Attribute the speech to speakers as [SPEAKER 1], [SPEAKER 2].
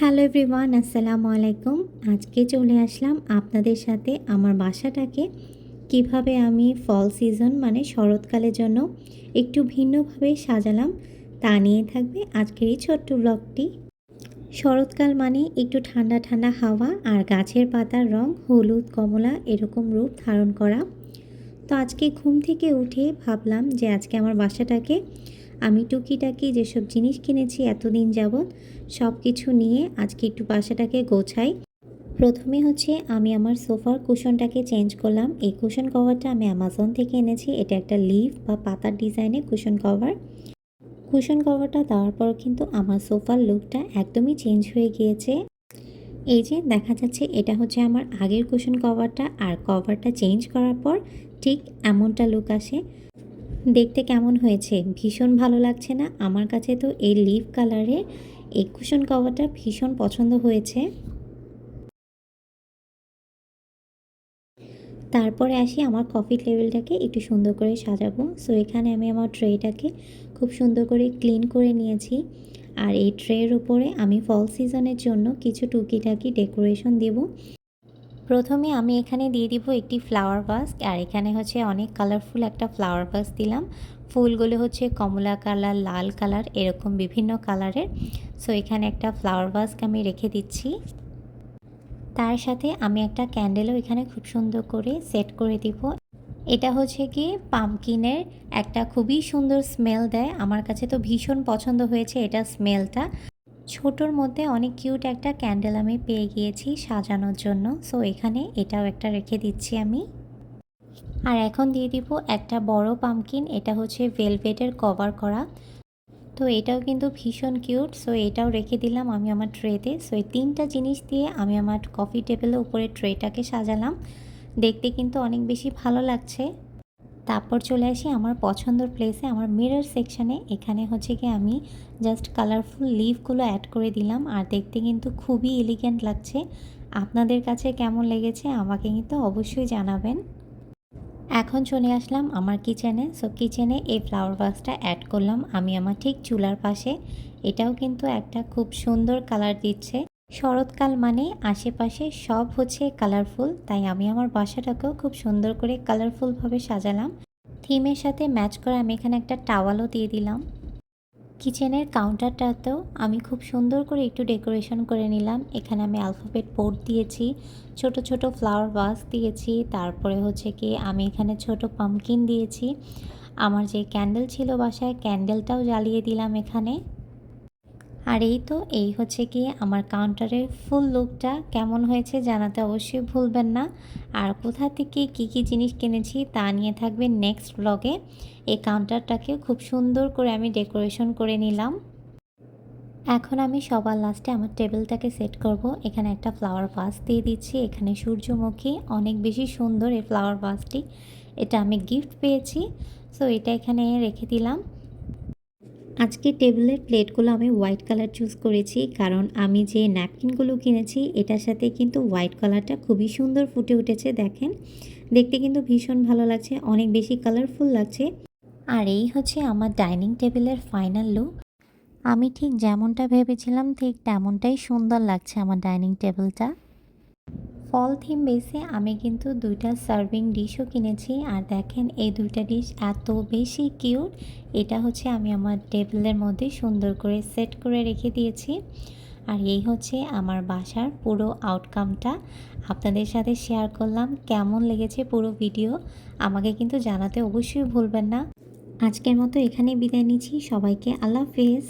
[SPEAKER 1] Hello everyone, আসসালামু আলাইকুম। আজকে চলে আসলাম আপনাদের সাথে আমার বাসাটাকে, কীভাবে আমি ফল সিজন মানে শরৎকালের জন্য একটু ভিন্নভাবে সাজালাম তা নিয়ে থাকবে আজকের এই ছোট্ট ব্লগটি শরৎকাল মানে একটু ঠান্ডা ঠান্ডা হাওয়া আর গাছের পাতার রং, হলুদ, কমলা এরকম রূপ ধারণ করা। তো আজকে ঘুম থেকে উঠে ভাবলাম যে আজকে আমার বাসাটাকে আমি টুকিটাকি যেসব জিনিস কিনেছি এতদিন যাবৎ, সব কিছু নিয়ে আজকে একটু বাসাটাকে গোছাই। প্রথমে হচ্ছে আমি আমার সোফার কুশনটাকে চেঞ্জ করলাম। এই কুশন কভারটা আমি অ্যামাজন থেকে এনেছি। এটা একটা লিভ বা পাতার ডিজাইনের কুশন কভার। কুশন কভারটা দেওয়ার পর কিন্তু আমার সোফার লুকটা একদমই চেঞ্জ হয়ে গিয়েছে। এই যে দেখা যাচ্ছে এটা হচ্ছে আমার আগের কুশন কভারটা। আর কভারটা চেঞ্জ করার পর ঠিক এমনটা লুক আসে। দেখতে কেমন হয়েছে? ভীষণ ভালো লাগছে না? আমার কাছে তো এই লিভ কালারের এই কুশন কভারটা ভীষণ পছন্দ হয়েছে। তারপরে আসি আমার কফি টেবিলটাকে একটু সুন্দর করে সাজাবো। সো এখানে আমি আমার ট্রেটাকে খুব সুন্দর করে ক্লিন করে নিয়েছি। আর এই ট্রের উপরে আমি ফল সিজনের জন্য কিছু টুকিটাকি ডেকোরেশন দেব। প্রথমে আমি এখানে দিয়ে দিব একটি ফ্লাওয়ার বাস্ক আর এখানে হচ্ছে অনেক কালারফুল একটা ফ্লাওয়ার বাস্ক দিলাম। ফুলগুলো হচ্ছে কমলা কালার, লাল কালার, এরকম বিভিন্ন কালারের সো এখানে একটা ফ্লাওয়ার বাস্ক আমি রেখে দিচ্ছি। তার সাথে আমি একটা ক্যান্ডেলও এখানে খুব সুন্দর করে সেট করে দিব। এটা হচ্ছে কি পামকিনের একটা খুবই সুন্দর স্মেল দেয়। আমার কাছে তো ভীষণ পছন্দ হয়েছে এটা স্মেলটা ছোটোর মধ্যে অনেক কিউট একটা ক্যান্ডেল আমি পেয়ে গিয়েছি সাজানোর জন্য। সো এখানে এটাও একটা রেখে দিচ্ছি আমি। আর এখন দিয়ে দিব একটা বড় পামকিন এটা হচ্ছে ভেলভেটের কভার করা। তো, এটাও কিন্তু ভীষণ কিউট সো এটাও রেখে দিলাম আমি আমার ট্রেতে সো এই তিনটা জিনিস দিয়ে আমি আমার কফি টেবিলের উপরে ট্রেটাকে সাজালাম। দেখতে কিন্তু অনেক বেশি ভালো লাগছে। তারপর চলে আসি আমার পছন্দর প্লেসে আমার মিরর সেকশানে এখানে হচ্ছে কি আমি জাস্ট কালারফুল লিভগুলো অ্যাড করে দিলাম, আর দেখতে কিন্তু খুবই এলিগেন্ট লাগছে। আপনাদের কাছে কেমন লেগেছে আমাকে কিন্তু অবশ্যই জানাবেন। এখন চলে আসলাম আমার কিচেনে সো কিচেনে এই ফ্লাওয়ার ভাসটা অ্যাড করলাম। আমি আমার ঠিক চুলার পাশে। এটাও কিন্তু একটা খুব সুন্দর কালার দিচ্ছে। শরৎকাল মানে আশেপাশে সব হচ্ছে কালারফুল তাই আমি আমার বাসাটাকেও খুব সুন্দর করে কালারফুলভাবে সাজালাম। থিমের সাথে ম্যাচ করে আমি এখানে একটা টাওয়ালও দিয়ে দিলাম। কিচেনের কাউন্টারটাতেও আমি খুব সুন্দর করে একটু ডেকোরেশন করে নিলাম। এখানে আমি অ্যালফাবেট বোর্ড দিয়েছি, ছোট ছোট ফ্লাওয়ার ভাস দিয়েছি, তারপরে হচ্ছে কি আমি এখানে ছোট পামকিন দিয়েছি। আমার যে ক্যান্ডেল ছিল বাসায় ক্যান্ডেলটাও জ্বালিয়ে দিলাম এখানে। আর এই তো, এই হচ্ছে কি আমার কাউন্টারের ফুল লুকটা কেমন হয়েছে জানাতে অবশ্যই ভুলবেন না। আর কোথা থেকে কি কি জিনিস কিনেছি তা নিয়ে থাকবে নেক্সট ব্লগে এই কাউন্টারটাকে খুব সুন্দর করে আমি ডেকোরেশন করে নিলাম। এখন আমি সবার লাস্টে আমার টেবিলটাকে সেট করব। এখানে একটা ফ্লাওয়ার ভাস দিয়ে দিচ্ছি। এখানে সূর্যমুখী, অনেক বেশি সুন্দর এই ফ্লাওয়ার ভাসটি এটা আমি গিফট পেয়েছি। সো এটা এখানে রেখে দিলাম। আজকে টেবিলের প্লেটগুলো আমি হোয়াইট কালার চুজ করেছি, কারণ আমি যে ন্যাপকিনগুলো কিনেছি, এটার সাথে কিন্তু হোয়াইট কালারটা খুবই সুন্দর ফুটে উঠেছে, দেখেন। দেখতে কিন্তু ভীষণ ভালো লাগছে, অনেক বেশি কালারফুল লাগছে। আর এই হচ্ছে আমার ডাইনিং টেবিলের ফাইনাল লুক আমি ঠিক যেমনটা ভেবেছিলাম, ঠিক তেমনটাই সুন্দর লাগছে আমার ডাইনিং টেবিলটা। ফল থিম বেসে আমি কিন্তু দুইটা সার্ভিং ডিশও কিনেছি। আর দেখেন, এই দুইটা ডিশ এত বেশি কিউট, এটা হচ্ছে আমি আমার টেবিলের মধ্যে সুন্দর করে সেট করে রেখে দিয়েছি। আর এই হচ্ছে আমার বাসার পুরো আউটকামটা আপনাদের সাথে শেয়ার করলাম, কেমন লেগেছে পুরো ভিডিও আমাকে কিন্তু জানাতে অবশ্যই ভুলবেন না। আজকের মতো এখানে বিদায় নিচ্ছি। সবাইকে আল্লাহ হাফেজ।